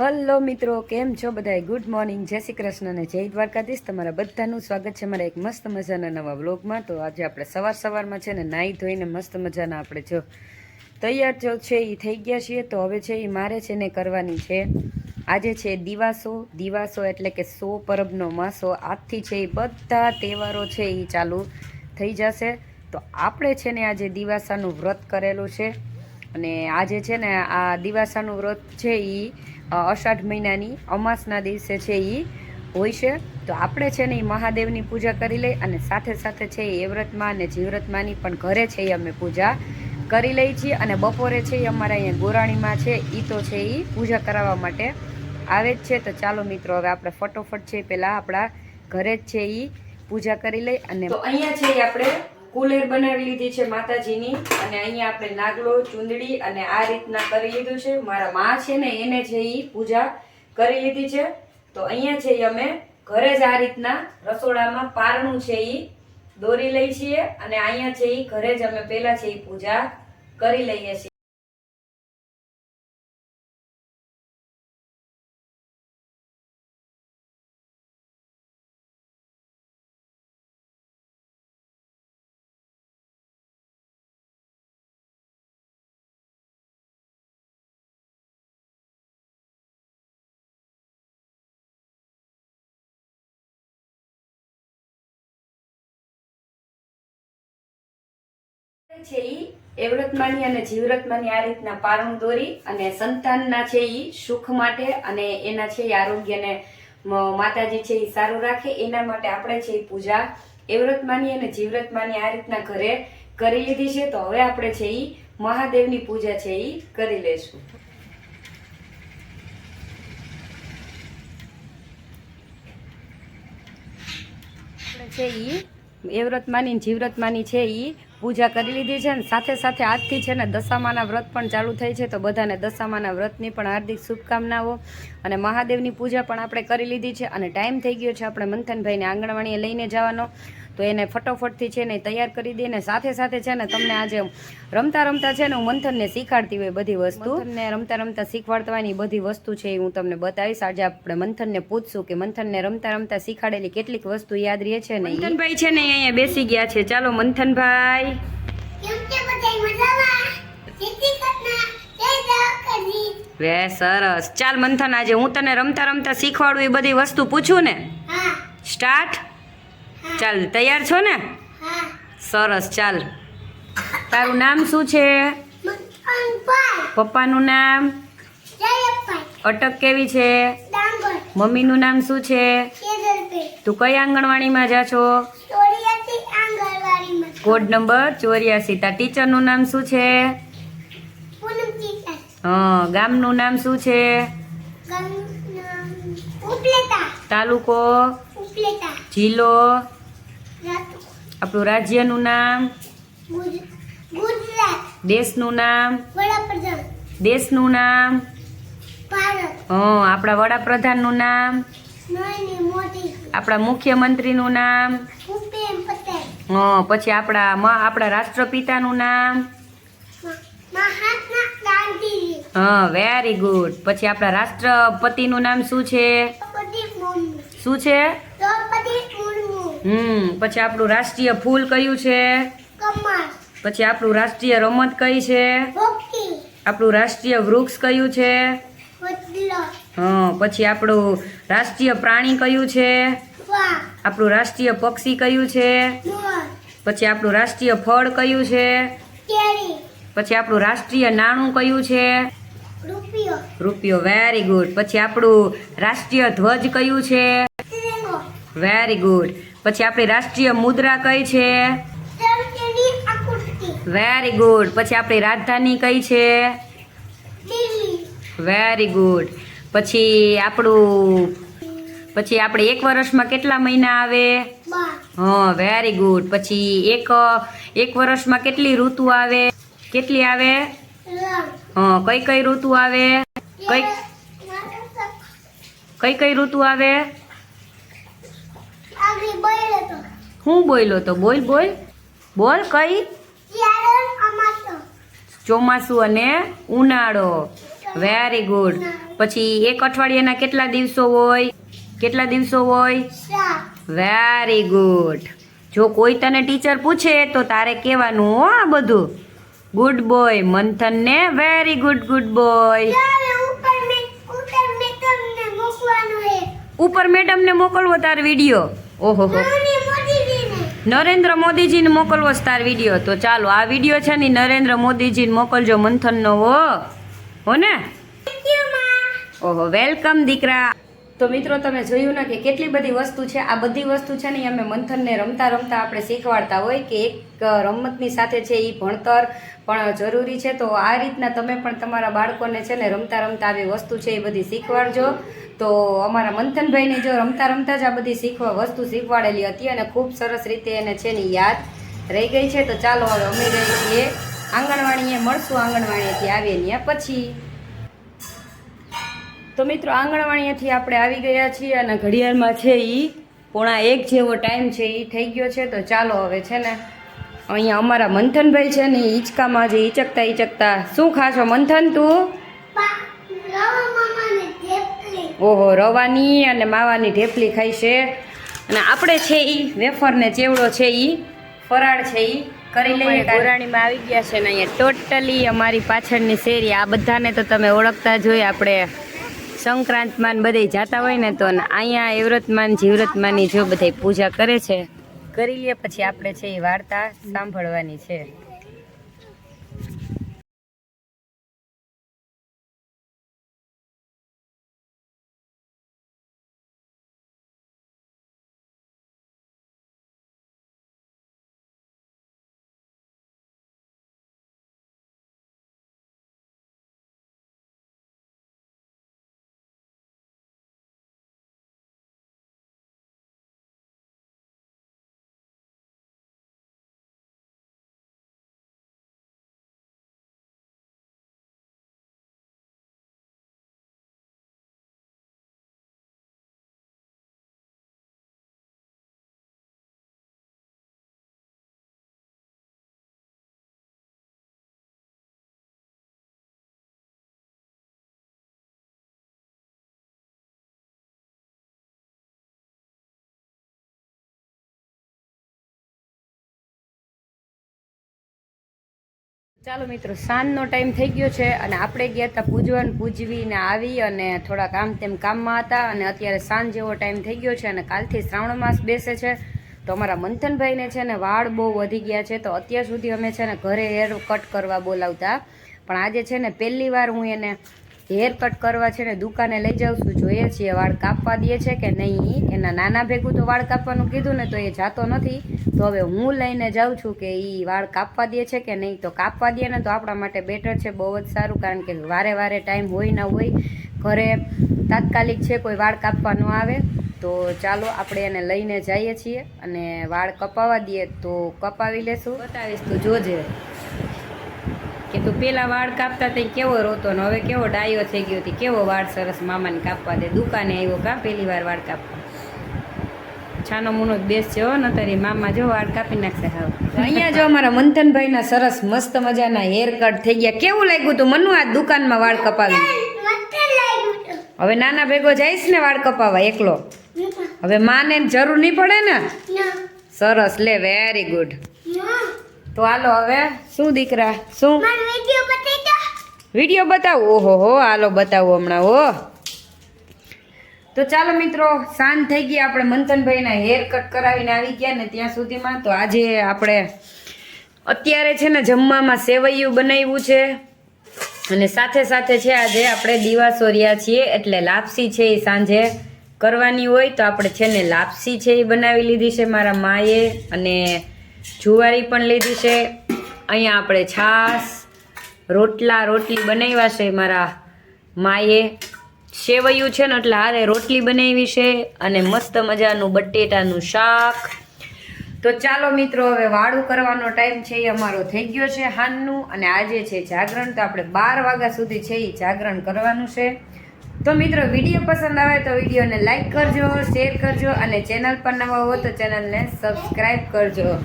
Hello મિત્રો, કેમ છો બધાય? ગુડ મોર્નિંગ જય શ્રી કૃષ્ણ અને જય દ્વારકાધીશ. તમારા બધાનું સ્વાગત છે મારા એક મસ્ત મજાના નવા વ્લોગમાં. તો આજે આપણે સવાર સવારમાં છે ને નાહી ધોઈને મસ્ત મજાના આપણે જો તૈયાર જો છે એ થઈ ગયા છીએ. તો હવે છે એ મારે છે ને કરવાની છે. આજે છે દિવાસો. દિવાસો એટલે કે સો પરબનો માસો. આજથી છે એ બધા તહેવારો છે એ ચાલુ થઈ જશે. તો આપણે છે ને આજે દિવાસાનું વ્રત કરેલું છે. અને આજે છે ને આ દિવાસાનું વ્રત છે એ અષાઢ મહિનાની અમાસના દિવસે છે એ હોય છે. તો આપણે છે ને એ મહાદેવની પૂજા કરી લઈ અને સાથે સાથે છે એ વ્રતમાં અને જીવ્રતમાંની પણ ઘરે છે એ અમે પૂજા કરી લઈ છીએ. અને બપોરે છે એ અમારા અહીંયા ગોરાણીમાં છે એ તો છે એ પૂજા કરાવવા માટે આવે જ છે. તો ચાલો મિત્રો, હવે આપણે ફટોફટ છે પહેલાં આપણા ઘરે જ છે એ પૂજા કરી લઈ અને અહીંયા છે એ આપણે કુલેર બનાવી લીધી છે માતાજીની. અને અહીંયા આપણે નાગલો, ચૂંદડી અને આ રીતના કરી લીધું છે. મારા માં છે ને, એને છે એ પૂજા કરી લીધી છે. તો અહીંયા છે અમે ઘરે જ આ રીતના રસોડામાં પારણું છે એ દોરી લઈ છીએ. અને અહીંયા છે એ ઘરે જ અમે પહેલા છે એ પૂજા કરી લઈએ છીએ. છે ઈ એવ્રતમાની અને જીવરતમાની આ રીતના પારણ દોરી અને સંતાનના છે ઈ સુખ માટે અને એના છે આરોગ્યને માતાજી છે ઈ સારું રાખે. એના માટે આપણે છે ઈ પૂજા એવ્રતમાની અને જીવરતમાની આ રીતના ઘરે કરી લીધી છે. તો હવે આપણે છે ઈ મહાદેવની પૂજા છે ઈ કરી લેશું. છે એ વ્રતમાની ને જીવ્રતમાની છે ઈ પૂજા કરી લીધી છે અને સાથે સાથે આજથી છે ને દશામાના વ્રત પણ ચાલુ થઈ છે. તો બધાને દશામાના વ્રતની પણ હાર્દિક શુભકામનાઓ અને મહાદેવની પૂજા પણ આપણે કરી લીધી છે. અને ટાઈમ થઈ ગયો છે આપણે મંથનભાઈને આંગણવાડીએ લઈને જવાનો. તો એને ફટોફટથી છે ને તૈયાર કરી દઈએ ને સાથે સાથે છે ને તમને આજે રમતા રમતા છે ને હું મંથનને શીખવાડતી હોય બધી વસ્તુ. મંથનને રમતા રમતા શીખવાડવાની બધી વસ્તુ છે એ હું તમને બતાવીશ. આજે આપણે મંથનને પૂછશું કે મંથનને રમતા રમતા શીખવાડેલી કેટલીક વસ્તુ યાદ રહે છે ને મંથનભાઈ છે ને અહીંયા બેસી ગયા છે. ચાલો મંથનભાઈ. વે સરસ. ચાલ મંથન આજે હું તને રમતા રમતા શીખવાડું એ બધી વસ્તુ પૂછું ને. સ્ટાર્ટ. ચાલ તૈયાર છો ને? સરસ ચાલ. તારું નામ શું છે? પપ્પાનું નામ? અટક કેવી છે? મમ્મીનું નામ શું છે? તું કઈ આંગણવાડીમાં જા છો? કોડ નંબર ચોર્યાસી. તાર ટીચરનું નામ શું છે? હં ગામનું નામ શું છે? તાલુકો? જિલ્લો? આપણું રાજ્યનું નામ? ગુજરાત, દેશનું નામ? વડાપ્રધાન, દેશનું નામ? હં આપણા વડાપ્રધાનનું નામ? આપણા મુખ્યમંત્રીનું નામ? હં પછી આપણા મ- આપણા રાષ્ટ્રપિતાનું નામ? હં વેરી ગુડ પછી આપણા રાષ્ટ્રપતિનું નામ શું છે? શું છે? હમ પછી આપણું રાષ્ટ્રીય ફૂલ કયું છે? પછી આપણું રાષ્ટ્રીય રમત કઈ છે? આપણું રાષ્ટ્રીય વૃક્ષ કયું છે? હા પછી આપણું રાષ્ટ્રીય પ્રાણી કયું છે? આપણું રાષ્ટ્રીય પક્ષી કયું છે? પછી આપણું રાષ્ટ્રીય ફળ કયું છે? પછી આપણું રાષ્ટ્રીય નાણું કયું છે? રૂપિયો. વેરી ગુડ પછી આપણું રાષ્ટ્રીય ધ્વજ કયું છે? વેરી ગુડ પછી આપણી રાષ્ટ્રીય મુદ્રા કઈ છે? વેરી ગુડ પછી આપણી રાજધાની કઈ છે? વેરી ગુડ પછી આપણું પછી આપણે એક વર્ષમાં કેટલા મહિના આવે? હા વેરી ગુડ પછી એક એક વર્ષમાં કેટલી ઋતુ આવે? કેટલી આવે? હા કઈ કઈ ઋતુ આવે? કઈ કઈ કઈ ઋતુ આવે? હું બોયલો તો? બોલ બોલ. બોલ કઈ? ચોમાસું. અને ઉનાળો. વેરી ગુડ પછી એક અઠવાડિયાના કેટલા દિવસો હોય? કેટલા દિવસો હોય? વેરી ગુડ જો કોઈ તને ટીચર પૂછે તો તારે કહેવાનું હો આ બધું. ગુડ બોય મંથન ને વેરી ગુડ ગુડ બોય ઉપર મેડમને મોકલવો તાર વીડિયો ઓહો હો. નરેન્દ્ર મોદીજીને મોકલવો તાર વીડિયો. તો ચાલો આ વીડિયો છે ને નરેન્દ્ર મોદીજીને મોકલજો મંથનનો હો. હો ને? ઓહો વેલકમ દીકરા. તો મિત્રો, તમે જોયું ને કે કેટલી બધી વસ્તુ છે? આ બધી વસ્તુ છે ને અમે મંથનને રમતા રમતા આપણે શીખવાડતા હોય કે એક રમતની સાથે છે એ ભણતર પણ જરૂરી છે. તો આ રીતના તમે પણ તમારા બાળકોને છે ને રમતા રમતા આવી વસ્તુ છે એ બધી શીખવાડજો. તો અમારા મંથનભાઈને જો રમતા રમતા જ આ બધી શીખવા, વસ્તુ શીખવાડેલી હતી અને ખૂબ સરસ રીતે એને છે ને યાદ રહી ગઈ છે. તો ચાલો હવે અમે રહીએ આંગણવાડીએ મળશું. આંગણવાડીએથી આવીએ ત્યાં પછી. તો મિત્રો આંગણવાડીએથી આપણે આવી ગયા છીએ અને ઘડિયાળમાં છે એ પોણા એક જેવો ટાઈમ છે એ થઈ ગયો છે. તો ચાલો હવે છે ને અહીંયા અમારા મંથનભાઈ છે ને ઈ હિંચકામાં જે ઈચકતા ઈચકતા શું ખાશો મંથન તું? ઓહો રવાની અને માવાની ઢેપલી ખાઈ છે. અને આપણે છે એ વેફરને ચેવડો છે એ ફરાળ છે એ કરી લઈએ ગોરાણીમાં આવી ગયા છે ને અહીંયા ટોટલી અમારી પાછળની શેરી આ બધાને તો તમે ઓળખતા જોઈએ આપણે. સંક્રાંતમાં બધે જાતા હોય ને તો અહીંયા એવ્રતમાન જીવ્રતમાની જો બધા પૂજા કરે છે. કરી લઈએ પછી આપણે છે એ વાર્તા સાંભળવાની છે. ચાલો મિત્રો, સાંજનો ટાઈમ થઈ ગયો છે અને આપણે ગયા હતા પૂજવાન પૂજવીને આવી અને થોડા કામ તેમ કામમાં હતા અને અત્યારે સાંજ જેવો ટાઈમ થઈ ગયો છે અને કાલથી શ્રાવણ માસ બેસે છે. તો અમારા મંથનભાઈને છે ને વાળ બહુ વધી ગયા છે, તો અત્યાર સુધી અમે છે ને ઘરે હેર કટ કરવા બોલાવતા. પણ આજે છે ને પહેલી વાર હું એને હેર કટ કરવા છે ને દુકાને લઈ જાઉં છું. જોઈએ છીએ વાળ કાપવા દે છે કે નહીં. એના નાના ભેગું તો વાળ કાપવાનું કીધું ને તો એ જાતો નથી. તો હવે હું લઈને જાઉં છું કે એ વાળ કાપવા દે છે કે નહીં. તો કાપવા દે ને તો આપણા માટે બેટર છે, બહુ જ સારું, કારણ કે વારે વારે ટાઈમ હોય ના હોય. ઘરે તાત્કાલિક છે કોઈ વાળ કાપવા ન આવે. તો ચાલો આપણે એને લઈને જઈએ છીએ અને વાળ કપાવા દઈએ તો કપાવી લેશું. બતાવીશ તો જોજે. કે તું પેલા વાળ કાપતા તે કેવો રોતો ને હવે કેવો ડાયો થઈ ગયો હતી કેવો વાળ સરસ મામાને કાપવા દે? દુકાને આવ્યો કા પહેલી વાર વાળ કાપવા? છાનો મુનો જ બેસ છે હો ન તારી મામા જો વાળ કાપી નાખશે હાવ. અહીંયા જો અમારા મંથનભાઈના સરસ મસ્ત મજાના હેર કટ થઈ ગયા. કેવું લાગ્યું તું? મનુ આ દુકાનમાં વાળ કપાવી. મસ્ત લાગ્યું તો. હવે નાના ભેગો જઈશ ને વાળ કપાવા એકલો. હવે માને જરૂર નહીં પડે ને? સરસ લે વેરી ગુડ તો હાલો હવે શું દીકરા શું? વિડિયો બતાવી? ઓહો હો હાલો બતાવો હમણાં હો. તો ચાલો મિત્રો સાંજ થઈ ગઈ આપણે. મંથનભાઈના હેર કટ કરાવીને આવી ગયા ને ત્યાં સુધીમાં. તો આજે આપણે અત્યારે છે ને જમવામાં સેવૈયું બનાવ્યું છે. અને સાથે સાથે છે આજે આપણે દિવાસો રહ્યા છીએ. એટલે લાપસી છે એ સાંજે કરવાની હોય તો આપણે છે ને લાપસી છે એ બનાવી લીધી છે મારા માએ. અને જુવારી પણ લીધી છે. અહીંયા આપણે છાશ, રોટલા, રોટલી બનાવ્યા છે મારા માએ. સેવૈયું છે ને એટલે હારે રોટલી બનાવી છે અને મસ્ત મજાનું બટેટાનું શાક. તો ચાલો મિત્રો, હવે વાળું કરવાનો ટાઈમ છે, એ અમારો થઈ ગયો છે હાનનું અને આજે છે જાગરણ. તો આપણે બાર વાગ્યા સુધી છે એ જાગરણ કરવાનું છે. તો મિત્રો, વીડિયો પસંદ આવે તો વિડીયોને લાઇક કરજો, શેર કરજો અને ચેનલ પર નવા હો તો ચેનલને સબસ્ક્રાઈબ કરજો.